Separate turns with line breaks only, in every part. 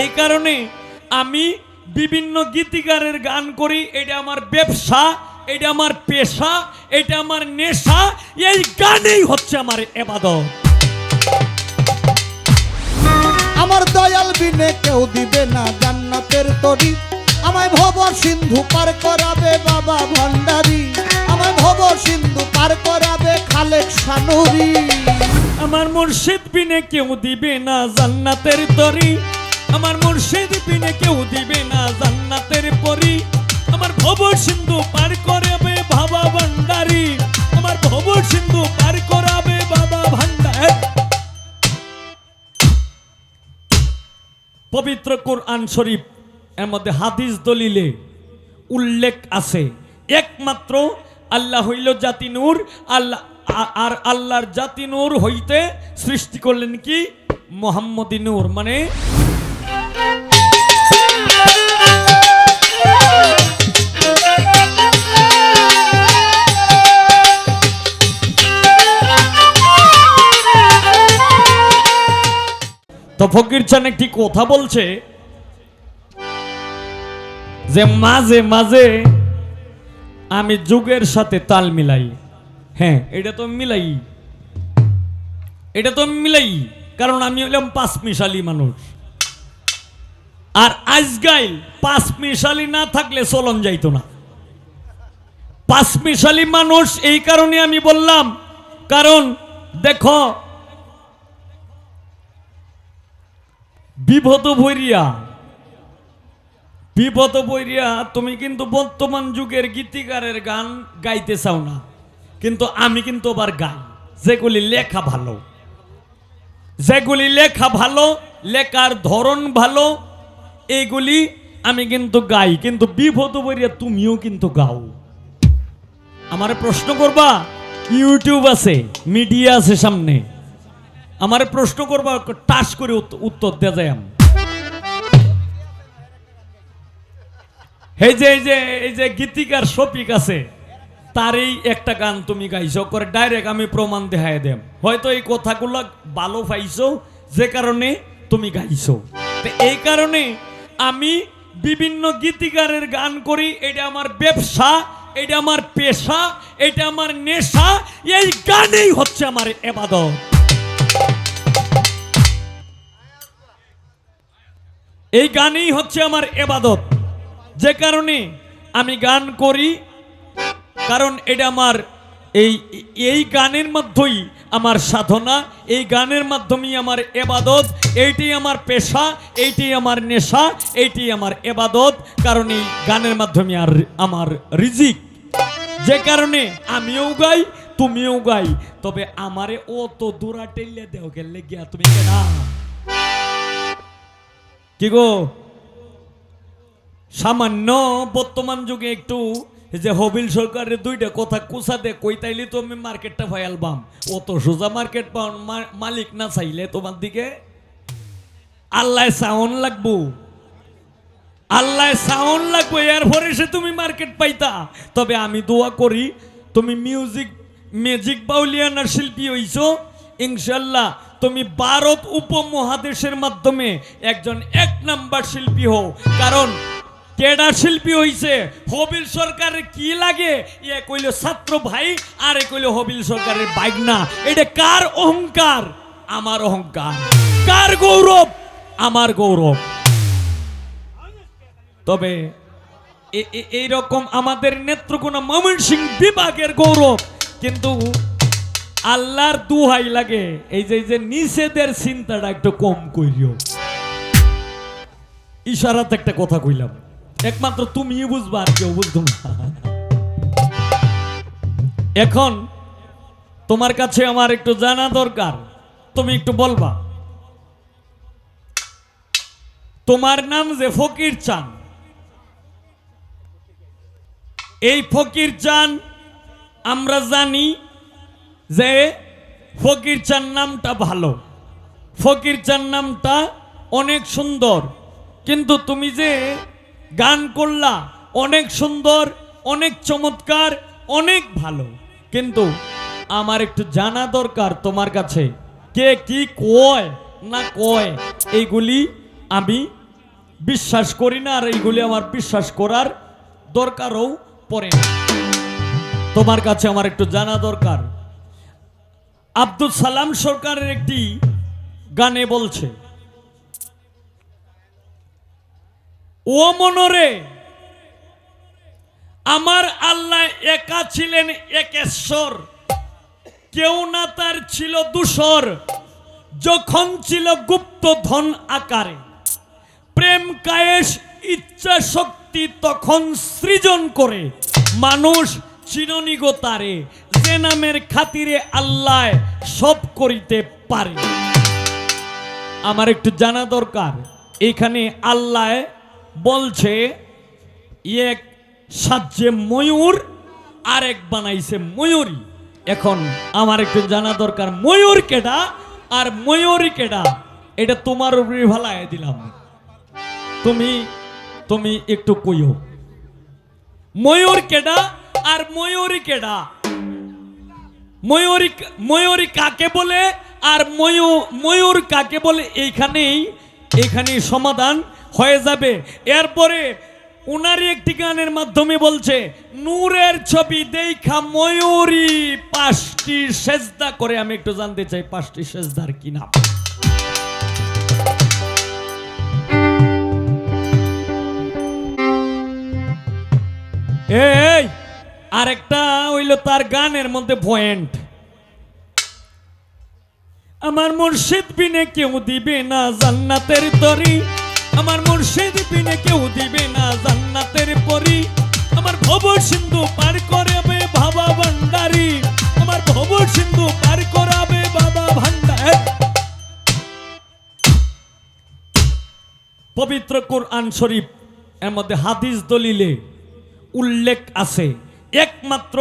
এই কারণে আমি বিভিন্ন গীতিকারের গান করি এটা আমার ব্যবসা এটা আমার পেশা এটা আমার নেশা এই গানেই হচ্ছে আমার এবাদত।
আমার দয়াল বিনে কেউ দিবে না জান্নাতের তরি। আমায় ভব সিন্ধু পার করাবে বাবা ভণ্ডারি আমায় ভব সিন্ধু পার করাবে খালেক সানুরি।
আমার মুর্শিদ বিনে কেউ দিবে না জান্নাতের তরি। আমার মুর্শিদ বিনে কেউ দিবে না জান্নাতের পরি। আমার ভব সিন্ধু পার করাবে বাবা ভান্ডারি। আমার ভব সিন্ধু পার করাবে বাবা ভান্ডার। পবিত্র কোরআন শরীফ, এর মধ্যে হাদিস দলিলে উল্লেখ আছে। একমাত্র আল্লাহ হইল জাতি নূর আল্লাহ আর আল্লাহর জাতি নূর হইতে সৃষ্টি করলেন কি? মোহাম্মদী নূর মানে ফকির চান একটি কথা বলছে যে, মাঝে মাঝে আমি যুগের সাথে তাল মিলাই। হ্যাঁ এটা তো মিলাই। এটা তো মিলাই, কারণ আমি হলাম পাঁচ মিশালি মানুষ। আর আজগাইল পাঁচ মিশালি না থাকলে চলন যাইতো না। পাঁচ মিশালি মানুষ এই কারণে আমি বললাম, কারণ দেখো বিভত ভৈরিয়া। বিপদ বইরিয়া তুমি কিন্তু বর্তমান যুগের গীতিকারের গান গাইতে চাও না। কিন্তু আমি কিন্তু আবার গাই। যেগুলি লেখা ভালো। যেগুলি লেখা ভালো, লেখার ধরন ভালো এইগুলি আমি কিন্তু গাই। কিন্তু বিপদ বইরিয়া তুমিও কিন্তু গাও। আমার প্রশ্ন করবা, ইউটিউব আছে, মিডিয়া আছে সামনে। আমার প্রশ্ন করবা, টাস করে উত্ত- উত্তর দেওয়া যায় আমি। এই যে এই যে এই যে গীতিকার শফিক আছে, তারই একটা গান তুমি গাইছো, করে ডাইরেক্ট আমি প্রমাণ দেখাই দেম। হয়তো এই কথাগুলো ভালো পাইছো, যে কারণে তুমি গাইছো। এই কারণে আমি বিভিন্ন গীতিকারের গান করি, এটা আমার ব্যবসা, এটা আমার পেশা, এটা আমার নেশা, এই গানেই হচ্ছে আমার এবাদত। এই গানই হচ্ছে আমার এবাদত। যে কারণে আমি গান করি, কারণ এটা আমার এই এই গানের মধ্যেই আমার সাধনা, এই গানের মাধ্যমেই আমার এবাদত এইটাই আমার পেশা, এইটি আমার নেশা এইটাই আমার এবাদত, কারণ এই গানের মাধ্যমে আর আমার রিজিক। যে কারণে আমিও গাই, তুমিও গাই, তবে আমারে ও তো দূরা টেলে দেও গেলে গিয়া তুমি কি গো? সামান্য বর্তমান যুগে একটু যে হবিল সরকারের দুইটা কথা কুসা দে কই তাইলে তো আমি মার্কেটটা ফাইলবাম অত সোজা মার্কেট পাওয়ার মালিক না চাইলে তোমার দিকে? আল্লাহ সাউন্ড লাগবো। আল্লাহ সাউন্ড লাগবে, এরপরে সে তুমি মার্কেট পাইতা। তবে আমি দোয়া করি, তুমি মিউজিক, ম্যাজিক বাউলিয়ানার শিল্পী হইছো, ইনশাল্লাহ তুমি ভারত উপমহাদেশের মাধ্যমে একজন এক নাম্বার শিল্পী হও। কারণ কেডা শিল্পী হইছে, হবিল সরকারের কি লাগে? ইয়ে কইল ছাত্র ভাই, আর এ কইল হবিল সরকারের বাইক না এটা কার অহংকার? আমার অহংকার। কার গৌরব? আমার গৌরব। তবে এ- এ- এইরকম আমাদের নেত্রকোনা ময়মনসিং বিভাগের গৌরব। কিন্তু আল্লাহর দুহাই লাগে। এই যে এই যে নিষেধের চিন্তাটা একটু কম করিও ইশারাতে একটা কথা কইলাম। একমাত্র তুমি বুঝবা আর কেউ বুঝতো না। এখন তোমার কাছে আমার একটু জানা দরকার। তুমি একটু বলবা। তোমার নাম যে ফকির চান। এই ফকির চান আমরা জানি যে ফকির চান নামটা ভালো। ফকির চান নামটা অনেক সুন্দর। কিন্তু তুমি যে গান করলা, অনেক সুন্দর, অনেক চমৎকার, অনেক ভালো। কিন্তু আমার একটু জানা দরকার তোমার কাছে। কে কি কয় না কয়, এইগুলি আমি বিশ্বাস করি না আর এইগুলি আমার বিশ্বাস করার দরকারও পড়ে না। তোমার কাছে আমার একটু জানা দরকার। আব্দুল সালাম সরকারের একটি গানে বলছে, ও মনরে, আমার আল্লাহ একা ছিলেন একেশ্বর কেউ না তার ছিল দূষর যখন ছিল গুপ্ত ধন আকারে। প্রেম কায়েশ ইচ্ছা, শক্তি তখন সৃজন করে। মানুষ চিরনিগো তারে, যে নামের খাতিরে আল্লাহ সব করিতে পারে। আমার একটু জানা দরকার, এখানে আল্লাহ বলছে এক সাজ্যে ময়ূর, আরেক বানাইছে ময়ূরী। এখন আমার একটু জানা দরকার, ময়ূর কেডা আর ময়ূরী কেডা? এটা তোমার উপরে ভালায় দিলাম। তুমি তুমি একটু কইও। ময়ূর কেডা আর ময়ূরী কেডা? ময়ূরী ময়ূরী কাকে বলে? আর ময়ূর ময়ূর কাকে বলে? এইখানেই এইখানেই সমাধান হয়ে যাবে। এরপরে উনারই একটি গানের মাধ্যমে বলছে, নূরের ছবি দেখা ময়ূরী, পাঁচটি সেজদা। করে আমি একটু জানতে চাই, পাঁচটি সেজদার কি নাম? এই আরেকটা হইল তার গানের মধ্যে পয়েন্ট আমার মুর্শিদ বিনে কেউ দিবে না জান্নাতের তরি। আমার মুর্শিদ বিনে কেউ দিবে না জান্নাতের পরি। আমার ভব সিন্ধু পার করাবে বাবা ভান্ডারি। আমার ভব সিন্ধু পার করাবে বাবা ভান্ডার। পবিত্র কোরআন শরীফ, এর মধ্যে হাদিস দলিলে উল্লেখ আছে। একমাত্র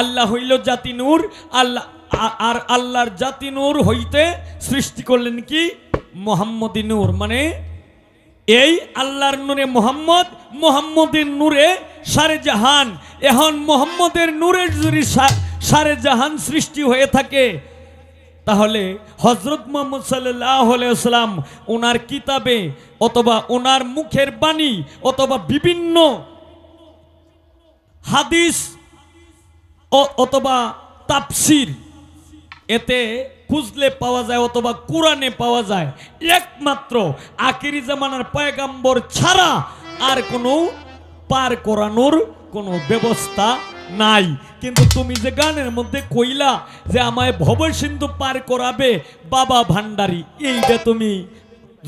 আল্লাহ হইল জাতি নূর আল্লাহ আর আল্লাহর জাতি নূর হইতে সৃষ্টি করলেন কি? মোহাম্মদী নূর। মানে এই আল্লাহর নূরে মোহাম্মদ, মোহাম্মদের নূরে সারে জাহান। এখন মোহাম্মদের নূরের যদি সারে জাহান সৃষ্টি হয়ে থাকে, তাহলে হজরত মোহাম্মদ সাল্লাম ওনার কিতাবে অথবা ওনার মুখের বাণী অথবা বিভিন্ন হাদিস অথবা তাপসির এতে খুঁজলে পাওয়া যায় অথবা কোরআনে পাওয়া যায়। একমাত্র আকিরি জামানার পয়গাম্বর ছাড়া আর কোনো পার করানোর কোনো ব্যবস্থা নাই। কিন্তু তুমি যে গানের মধ্যে কইলা যে আমায় ভবসিন্ধু পার করাবে, বাবা ভান্ডারি, এইটা তুমি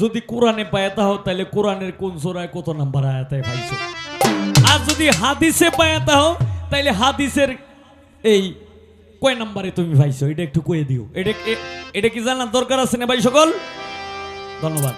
যদি কোরআনে পায় তাহলে কোরআনের কোন সোরায় কত নাম্বার আয়াতায় পাইছো? আর যদি হাদিসে পায় হও তাইলে হাদিসের এই কয় নাম্বারে তুমি ভাইছো এটা একটু কয়ে দিও। এটা এটা কি জানার দরকার আছে না ভাই সকল? ধন্যবাদ।